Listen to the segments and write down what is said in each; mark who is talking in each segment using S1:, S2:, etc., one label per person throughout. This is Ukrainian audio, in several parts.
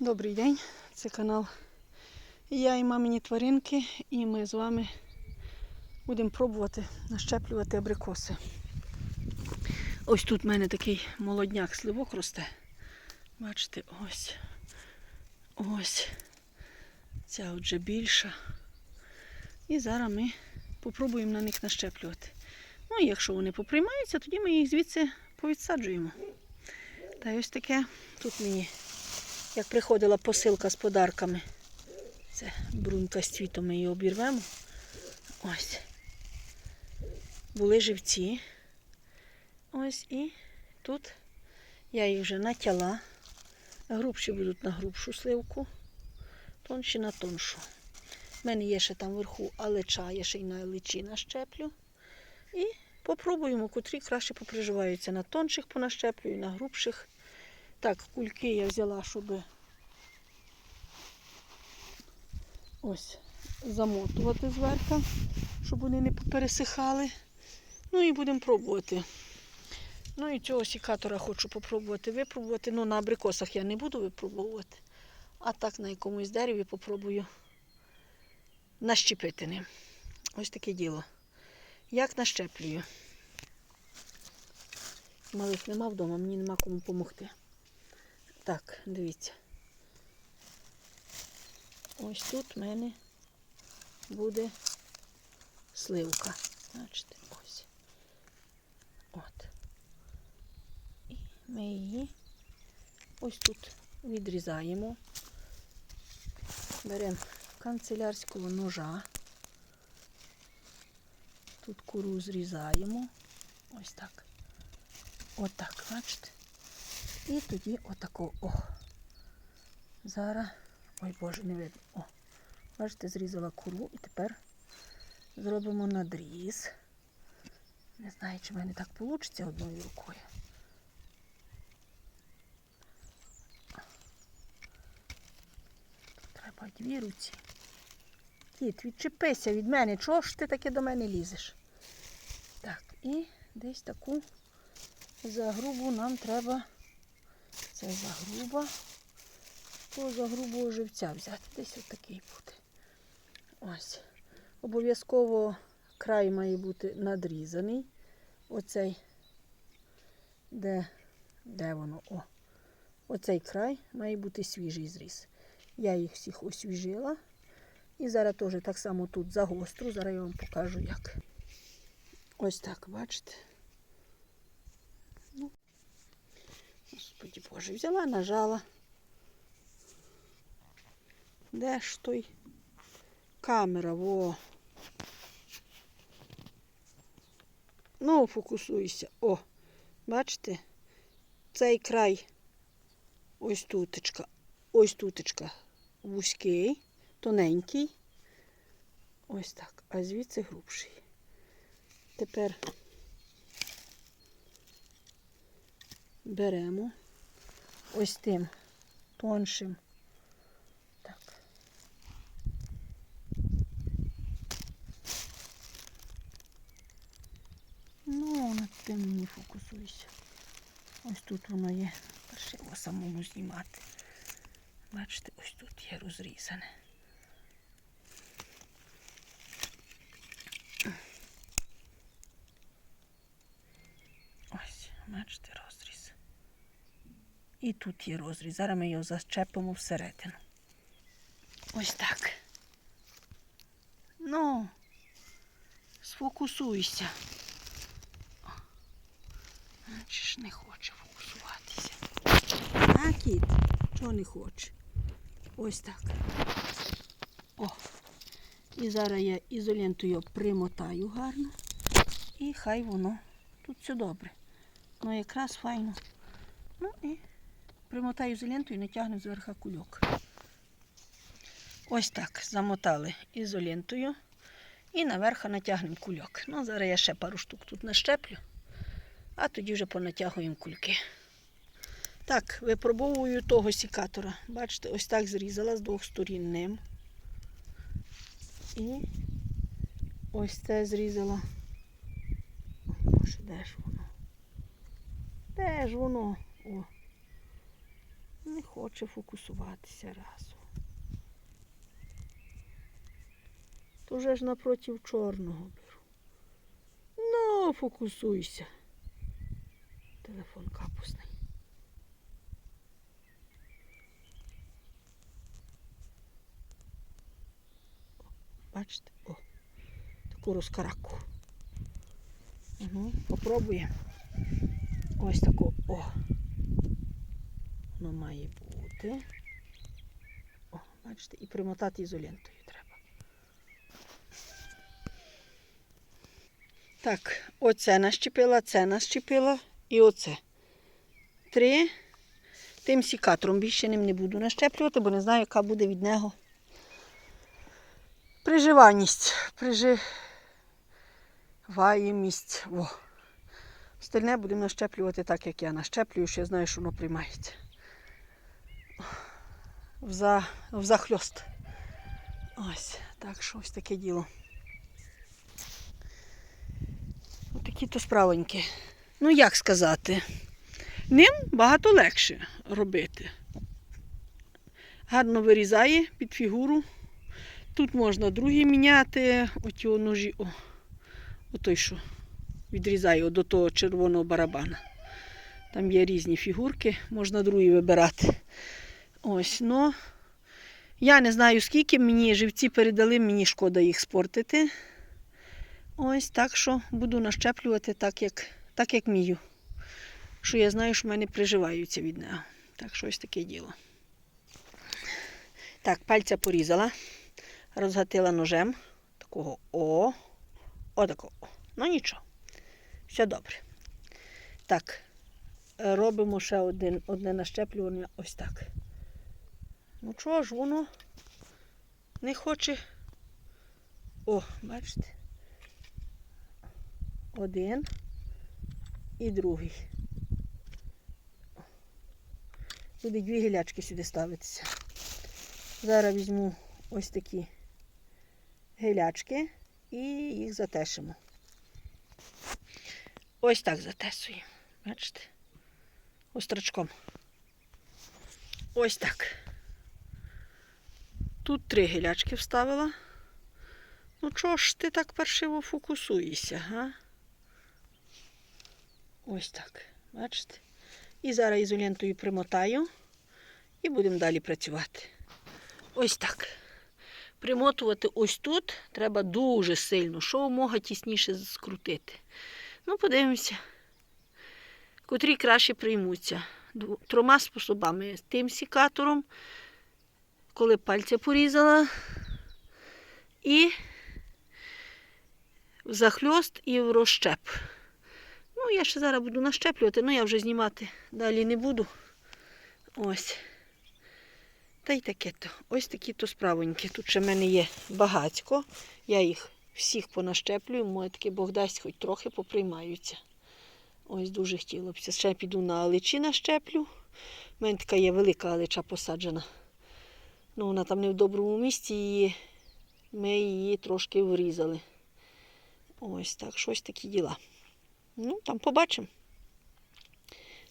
S1: Добрий день, це канал Я і мамині тваринки, і ми з вами будемо пробувати нащеплювати абрикоси. Ось тут в мене такий молодняк сливок росте. Бачите, ось. Ось. Ця отже більша. І зараз ми попробуємо на них нащеплювати. Ну, і якщо вони поприймаються, тоді ми їх звідси повідсаджуємо. Та й ось таке тут мені як приходила посилка з подарками. Це брунька з цвітом, ми її обірвемо. Ось. Були живці. Ось і тут я їх вже натяла. Грубші будуть на грубшу сливку, тонші на тоншу. У мене є ще там вверху алеча, я ще й на алечі нащеплю. І попробуємо, котрі краще поприживаються. На тонших понащеплюю, на грубших. Так, кульки я взяла, щоб ось замотувати зверху, щоб вони не пересихали. Ну і будемо пробувати. Ну і цього сікатора хочу попробувати випробувати. Ну, на абрикосах я не буду випробовувати. А так на якомусь дереві попробую нащепити ним. Ось таке діло. Як нащеплюю? Малих нема вдома, мені нема кому допомогти. Так, дивіться. Ось тут в мене буде сливка. Бачите, ось. От. І ми її ось тут відрізаємо. Беремо канцелярського ножа. Тут куру зрізаємо. Ось так. Отак, бачите? І тоді отако. О. Зараз. Ой Боже, не видно. О. Бачите, зрізала куру і тепер зробимо надріз. Не знаю, чи в мене так вийде одною рукою. Треба дві руці. Кіт, відчепися від мене. Чого ж ти таке до мене лізеш? Так, і десь таку загрубу нам треба. Це загруба. То загрубого живця взяти. Десь отакий буде. Ось. Обов'язково край має бути надрізаний. Оцей, де, де воно? О. Оцей край має бути свіжий зріз. Я їх всіх освіжила. І зараз теж так само тут загостру. Зараз я вам покажу як. Ось так, бачите. Ну, Господи Боже, взяла, нажала. Де ж той камера? Во. Ну, фокусуйся. О, бачите? Цей край ось тутечка, ось тутечка вузький, тоненький. Ось так. А звідси грубший. Тепер беремо ось тим тоншим. Так. Ну, над тим не фокусуйся. Ось тут воно є. Його самому знімати. Бачите, ось тут є розрізане. Ось, бачите. І тут є розріз. Зараз ми його зачепимо всередину. Ось так. Ну, сфокусуйся. О, Бачиш, не хоче фокусуватися. А, кіт, чого не хоче? Ось так. О. І зараз я ізолентою примотаю гарно. І хай воно тут все добре. Ну якраз файно. Ну і примотаю ізолентою і натягну зверху кульок. Ось так замотали ізолентою. І наверху натягнемо кульок. Ну, зараз я ще пару штук тут нащеплю, а тоді вже понатягуємо кульки. Так, випробовую того сікатора. Бачите, ось так зрізала з двох сторін ним. І ось це зрізала. О, Боже, де ж воно? Де ж воно? О. Не хоче фокусуватися разом. То вже ж напротив чорного беру. Ну, фокусуйся. Телефон капусний. Бачите? О, таку розкараку. Ну, попробуємо. Ось таку. О. Воно має бути. О, бачите, і примотати ізолентою треба. Так, оце нащепила, це нащепила і оце. Три. Тим сікатором більше ним не буду нащеплювати, бо не знаю, яка буде від нього приживаність. Приживаємість. Во. Остальне будемо нащеплювати так, як я нащеплюю, що я знаю, що воно приймається. Вза, взахльост. Ось, так що ось таке діло. Отакі то справоньки. Ну, як сказати, ним багато легше робити. Гарно вирізає під фігуру. Тут можна другі міняти, оті ножі, о, отой, що відрізає до того червоного барабана. Там є різні фігурки, можна другі вибирати. Ось, ну, я не знаю, скільки мені живці передали, мені шкода їх спортити. Ось так що буду нащеплювати так, як, так, як вмію. Що я знаю, що в мене приживаються від нього. Так що ось таке діло. Так, пальця порізала, розгатила ножем. Такого о. О. Ну нічого. Все добре. Так, робимо ще один, одне нащеплювання ось так. Ну чого ж воно не хоче. О, бачите? Один і другий. Буде дві гілячки сюди ставитися. Зараз візьму ось такі гілячки і їх затешимо. Ось так затесуємо. Бачите? Острачком. Ось так. Тут три гілячки вставила. Ну чого ж ти так паршиво фокусуєшся, га? Ось так. Бачите? І зараз ізолентою примотаю і будемо далі працювати. Ось так. Примотувати ось тут треба дуже сильно, що мога тісніше скрутити. Ну, подивимося, котрі краще приймуться. Трьома способами. Тим сікатором, коли пальця порізала, і в захльост і в розщеп. Ну, я ще зараз буду нащеплювати, але я вже знімати далі не буду. Ось. Та й таке то. Ось такі то справоньки. Тут ще в мене є багацько. Я їх всіх понащеплюю, моє таки Бог дасть, хоч трохи поприймаються. Ось дуже хотілося. б. Ще піду на аличі нащеплю. У мене така є велика алича посаджена. Ну, вона там не в доброму місці, її, ми її трошки врізали. Ось так, щось такі діла. Ну, там побачимо.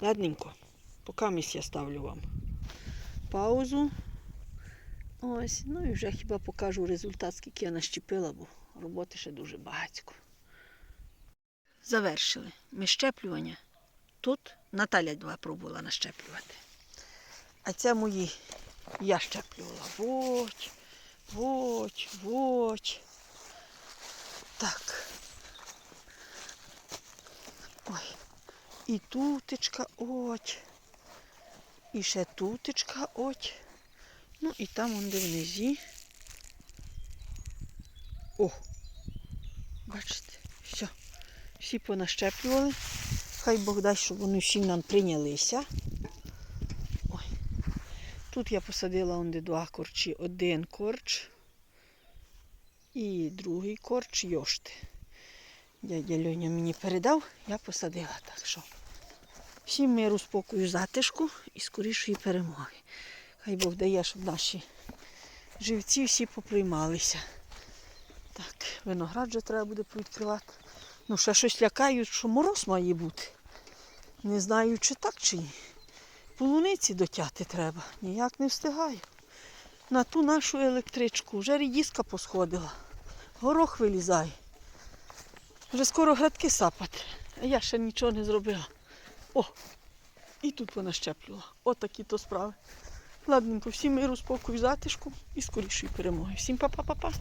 S1: Ладненько. Поки місць я ставлю вам паузу. Ось, ну і вже хіба покажу результат, скільки я нащепила, бо роботи ще дуже багатько. Завершили ми щеплювання. Тут Наталя два пробувала нащеплювати. А це мої я щеплювала. Вот, вот, вот. Так. Ой. І тутечка, от. І ще тутечка, от. Ну і там он де внизі. О! Бачите, все. Всі понащеплювали. Хай Бог дасть, щоб вони всі нам прийнялися. Тут я посадила он де два корчі. Один корч і другий корч йошти. Дядя Льоня мені передав, я посадила так що. Всім миру, спокою, затишку і скорішої перемоги. Хай Бог дає, щоб наші живці всі поприймалися. Так, виноград вже треба буде повідкривати. Ну, ще щось лякають, що мороз має бути. Не знаю, чи так, чи ні. Полуниці дотяти треба. Ніяк не встигаю. На ту нашу електричку вже рідіска посходила. Горох вилізає. Вже скоро градки сапати. А я ще нічого не зробила. О! І тут вона щеплювала. От такі то справи. Ладненько, всім миру, спокою, затишку і скорішої перемоги. Всім па-па-па-па.